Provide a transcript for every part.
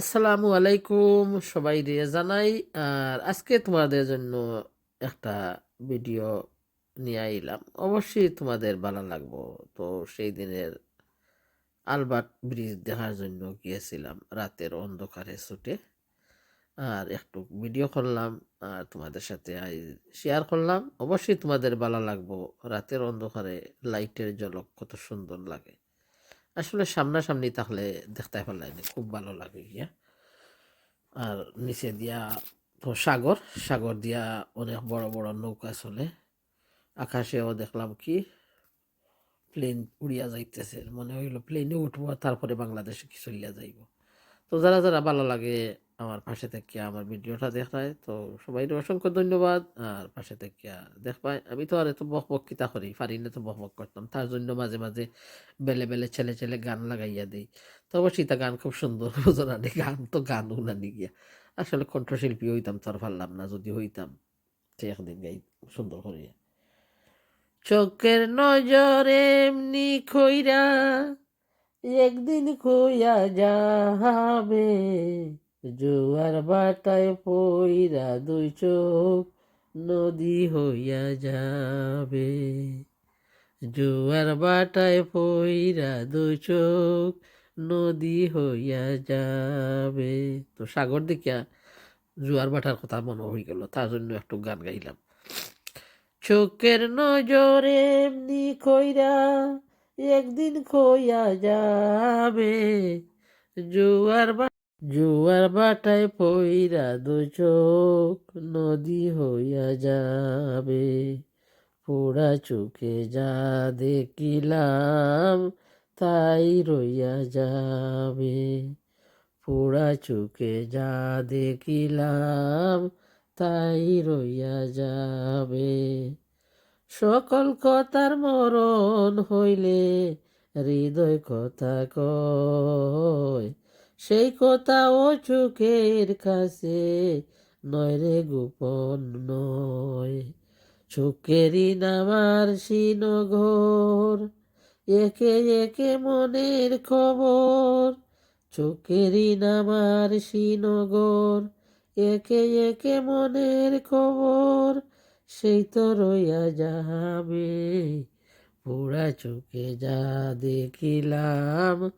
আসসালামু আলাইকুম, সবাই রে জানাই। আর আজকে তোমাদের জন্য একটা ভিডিও নিয়ে আইলাম। অবশ্যই তোমাদের ভালো লাগবো। তো সেই দিনের আলবার্ট ব্রিজ দেখার জন্য গিয়েছিলাম, রাতের অন্ধকারে ছুটে। আর একটু ভিডিও করলাম, আর তোমাদের সাথে শেয়ার করলাম। অবশ্যই তোমাদের ভালো লাগবো। রাতের অন্ধকারে লাইটের ঝলক কত সুন্দর লাগে। আসলে সামনাসামনি তাহলে দেখতে পারলাম খুব ভালো লাগে গিয়া। আর নিচে দিয়া তো সাগর সাগর দিয়া অনেক বড় বড় নৌকা চলে। আকাশেও দেখলাম কি প্লেন উড়িয়া যাইতেছে, মনে হইল প্লেনে উঠবো তারপরে বাংলাদেশে কি চলিয়া যাইব। তো যারা যারা ভালো লাগে আমার পাশে থেকে আমার ভিডিওটা দেখায়। তো সবাই অসংখ্য ধন্যবাদ। আর পাশে থেকে দেখবাই আমি তো আর এত বক বক কিতা করি, পারি না তো বক বক করতাম। তার জন্য মাঝে মাঝে বেলে বেলে ছেলে ছেলে গান লাগাইয়া দিই। তো অবশ্যই তা গান খুব সুন্দর বোঝনা গান তো গান উনানি গিয়া। আসলে কণ্ঠশিল্পী হইতাম তো আর পারলাম না, যদি হইতাম। সে একদিন গাই সুন্দর করিয়া। চোখের নজরে এমনি খইরা, একদিন খইয়া যাবে জোয়ার বাটায় পইরা দুই চোখ নদী হইয়া যাবে। জোয়ার বাটায় পইরা দুই চোখ নদী হইয়া যাবে। তো সাগর দেখিয়া জোয়ার বাটার কথা মনে হয়ে গেল, তার জন্য একটু গান গাইলাম। চোখের নজরে এমনি খইরা একদিন খইয়া যাবে। জোয়ার জোয়ার বাটায় পইরা দু চোখ নদী হইয়া যাবে। পোড়া চোখে যা দেখিলাম তাই রইয়া যাবে। পোড়া চোখে যা দেখিলাম তাই রইয়া যাবে। সকল কথার মরণ হইলে হৃদয় কথা কয়। সেই কথা ও চোখের কাছে নয় রে গোপন নয়। চোখেরই নামার সিনঘর একে একে মনের খবর। চোখেরই নামার সিনগর, একে একে মনের খবর। সেই তো রইয়া যাবে পোড়া চোখে যা দেখিলাম।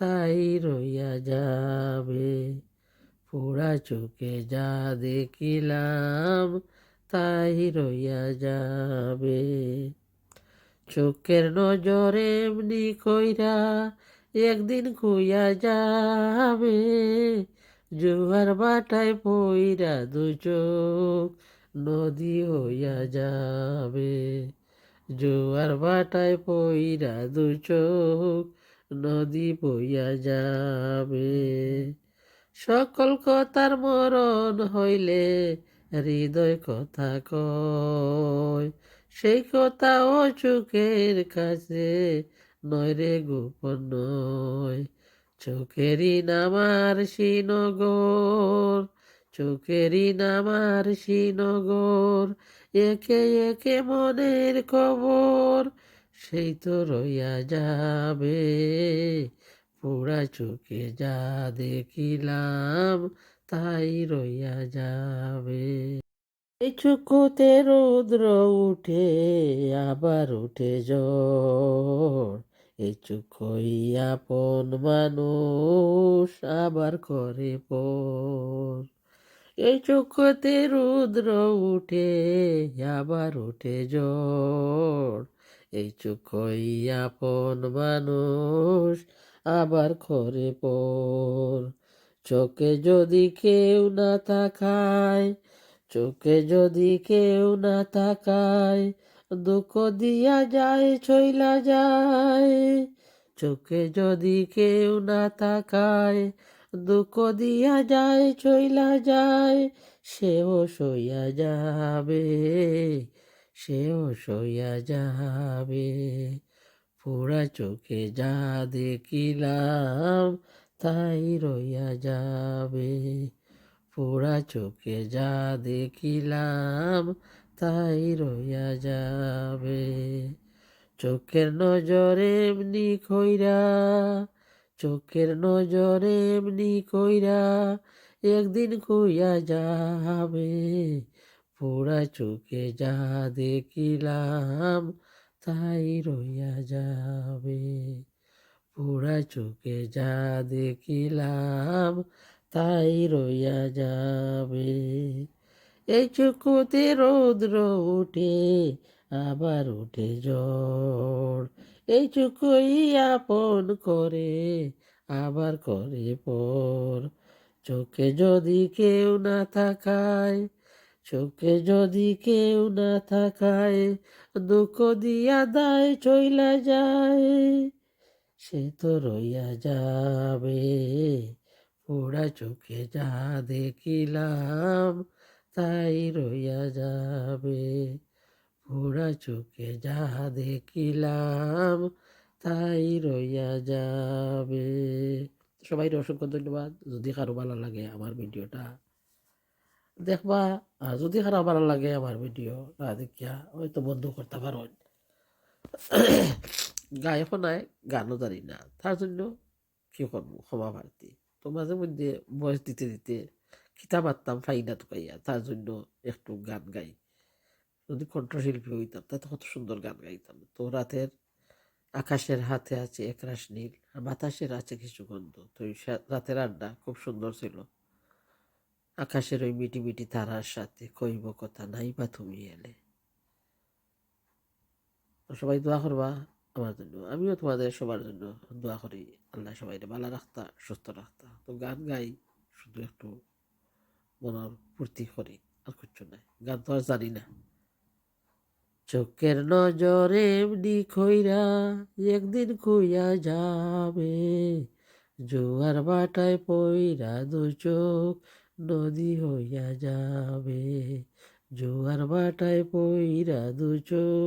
তাই রইয়া যাবে। পোড়া চোখে যা দেখিলাম, তাই রইয়া যাবে। চোখের নজরে এমনি কইরা একদিন খুইয়া যাবে। জোয়ার বাটায় পইরা দু চোখ নদী হইয়া যাবে। জোয়ার বাটায় পইরা দু চোখ নদী বইয়া যাবে। সকল কথার মরণ হইলে হৃদয় কথা কয়। সেই কথা ও চোখের কাছে নয় রে গোপন নয়। চোখেরই নামার শ্রীনগর, চোখেরই নামার শ্রীনগর, একে একে মনের খবর। সেই তো রইয়া যাবে। পোড়া চোখে যা দেখিলাম, তাই রইয়া যাবে। এই চুকুতে রৌদ্র উঠে, আবার উঠে জ্বর। এই আপন মানুষ, আবার করে পর। এই চোখতে রুদ্র উঠে, আবার উঠে জ্বর। এই চোখই আপন মানুষ আবার করে পর। চোখে যদি কেউ না তাকায়, চোখে যদি কেউ না তাকায়, দুঃখ দিয়া যায়, ছইলা যায়। চোখে যদি কেউ না তাকায়, দুঃখ দিয়া যায় চইলা যায়, সেও সইয়া যাবে। সেও সইয়া যাবে। পোড়া চোখে যা দেখিলাম, তাই রইয়া যাবে। পোড়া চোখে যা দেখিলাম, তাই রইয়া যাবে। চোখের নজরে এমনি খইরা, চোখের নজরে এমনি কইরা একদিন কইয়া যাবে। পোড়া চোখে যা দেখিলাম, তাই রইয়া যাবে। পোড়া চোখে যা দেখিলাম, তাই রইয়া যাবে। এই চোখতে রৌদ্র উঠে, আবার উঠে ঝড়। এই চুকুই আপন করে, আবার করে পর। চোখে যদি কেউ না থাকায় চোখে যদি কেউ না থাকায়, দুঃখ দিয়া দায় চইলা যায়। সে তো রইয়া যাবে, পোড়া চোখে যা দেখিলাম, তাই রইয়া যাবে। পোড়া চোখে যা দেখিলাম, তাই রইয়া যাবে। সবাই অসংখ্য ধন্যবাদ। যদি কারও ভালো লাগে আমার ভিডিওটা দেখবা যদি কারও ভালো লাগে আমার ভিডিও, না দেখিয়া হয়তো বন্ধ করতে পারো গায়কও নাই গানও জানি না, তার জন্য কি করব, ক্ষমা প্রার্থী। তো মাঝে মধ্যে বয়স দিতে দিতে খিতা মারতাম ফাইনা টুকাইয়া তার জন্য একটু গান গাই। যদি কণ্ঠশিল্পী হইতাম তাতে কত সুন্দর গান গাইতাম। তো রাতের আকাশের হাতে আছে একরাশ নীল, আর বাতাসের আছে কিছু গন্ধ। তো রাতের আড্ডা খুব সুন্দর ছিল। আকাশের ওই মিটি মিটি তারার সাথে কইব কথা নাই বা তুমি এলে। সবাই দোয়া করবা আমার জন্য। আমিও তোমাদের সবার জন্য দোয়া করি। আল্লাহ সবাই ভালো রাখতা, সুস্থ রাখতা। তো গান গাই, শুধু একটু মনের ফুর্তি করি, আর কিচ্ছু নাই। গান তো আর জানি না। চোখের নজরে এমনি খইরা একদিন খুইয়া যাবে, জোয়ার বাটায় পইরা দু চোখ নদী হইয়া যাবে জোয়ার বাটায় পইরা দু চোখ